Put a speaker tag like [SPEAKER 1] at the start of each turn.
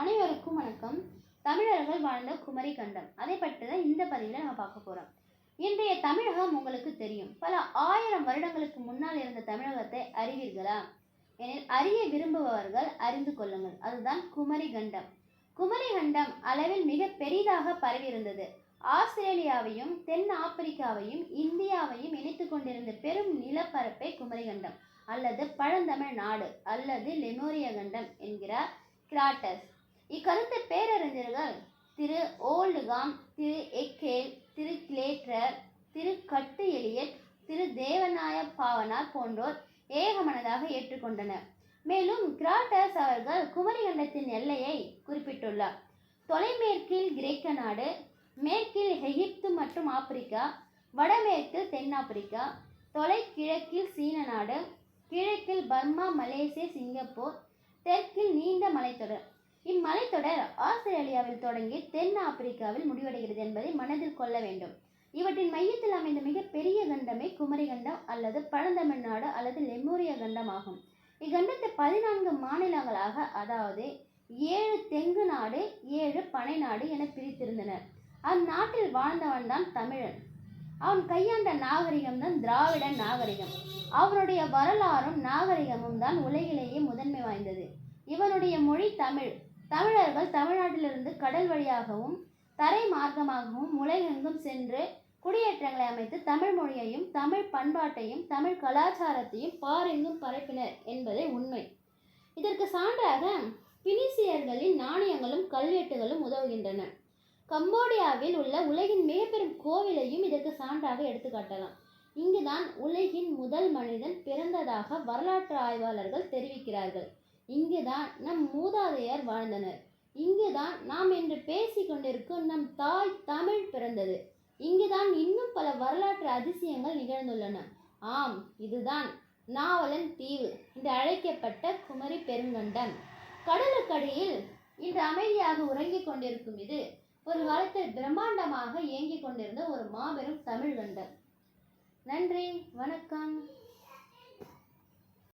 [SPEAKER 1] அனைவருக்கும் வணக்கம். தமிழர்கள் வாழ்ந்த குமரி கண்டம். அதை பற்றி தான் இந்த பதிவில் நம்ம பார்க்க போகிறோம் இன்றைய தமிழகம் உங்களுக்கு தெரியும். பல ஆயிரம் வருடங்களுக்கு முன்னால் இருந்த தமிழகத்தை அறிவீர்களா? எனில் அறிய விரும்புபவர்கள் அறிந்து கொள்ளுங்கள். அதுதான் குமரி கண்டம். குமரி கண்டம் அளவில் மிக பெரிதாக பரவியிருந்தது ஆஸ்திரேலியாவையும் தென் ஆப்பிரிக்காவையும் இந்தியாவையும் இணைத்து கொண்டிருந்த பெரும் நிலப்பரப்பை குமரி கண்டம். அல்லது பழந்தமிழ் நாடு. அல்லது லெமோரிய கண்டம் என்கிறார் கிராட்டஸ். இக்கருத்து பேரறிஞர்கள் திரு ஓல்டுகாம் திரு எக்கேல் திரு கிளேட்டர் திரு கட்டு எலியட் திரு தேவநாய பாவனார் போன்றோர் ஏகமனதாக ஏற்றுக்கொண்டனர். மேலும் கிராட்டஸ் அவர்கள் குமரிகண்டத்தின் எல்லையை குறிப்பிட்டுள்ளார். தொலைமேற்கில் கிரேக்க நாடு மேற்கில் எகிப்து மற்றும் ஆப்பிரிக்கா வடமேற்கில் தென்னாப்பிரிக்கா தொலைக்கிழக்கில் சீன நாடு கிழக்கில் பர்மா மலேசியா சிங்கப்பூர் தெற்கில் நீண்ட மலைத்தொடர் இம்மலைத்தொடர் ஆஸ்திரேலியாவில் தொடங்கி தென் ஆப்பிரிக்காவில் முடிவடைகிறது என்பதை மனதில் கொள்ள வேண்டும். இவற்றின் மையத்தில் அமைந்த மிகப்பெரிய கண்டமே குமரி கண்டம் அல்லது பழந்தமிழ்நாடு அல்லது லெமூரிய கண்டம் ஆகும் இக்கண்டத்தை பதினான்கு மாநிலங்களாக அதாவது ஏழு தெங்கு நாடு ஏழு பனை நாடு என பிரித்திருந்தனர். அந்நாட்டில் வாழ்ந்தவன் தான் தமிழன். அவன் கையாண்ட நாகரிகம் தான் திராவிட நாகரிகம். அவனுடைய வரலாறும் நாகரிகமும் தான் உலகிலேயே முதன்மை வாய்ந்தது. இவனுடைய மொழி தமிழ். தமிழர்கள் தமிழ்நாட்டிலிருந்து கடல் வழியாகவும் தரை மார்க்கமாகவும் உலகெங்கும் சென்று குடியேற்றங்களை அமைத்து தமிழ் மொழியையும் தமிழ் பண்பாட்டையும் தமிழ் கலாச்சாரத்தையும் பாரெங்கும் பரப்பினர் என்பதே உண்மை. இதற்கு சான்றாக பினிசியர்களின் நாணயங்களும் கல்வெட்டுகளும் உதவுகின்றன. கம்போடியாவில் உள்ள உலகின் மிகப்பெரும் கோவிலையும் இதற்கு சான்றாக எடுத்துக்காட்டலாம் இங்குதான் உலகின் முதல் மனிதன் பிறந்ததாக வரலாற்று ஆய்வாளர்கள் தெரிவிக்கிறார்கள். இங்குதான் நம் மூதாதையர் வாழ்ந்தனர். இங்குதான் நாம் என்று பேசிக்கொண்டிருக்கும் நம் தாய் தமிழ் பிறந்தது. இங்குதான் இன்னும் பல வரலாற்று அதிசயங்கள் நிகழ்ந்துள்ளன. ஆம் இதுதான் நாவலன் தீவு என்று அழைக்கப்பட்ட குமரி பெருங்கண்டம். கடலுக்கடியில் இன்று அமைதியாக உறங்கிக் கொண்டிருக்கும் இது ஒரு காலத்தில் பிரம்மாண்டமாக இயங்கிக் கொண்டிருந்த ஒரு மாபெரும் தமிழ் கண்டம். நன்றி வணக்கம்.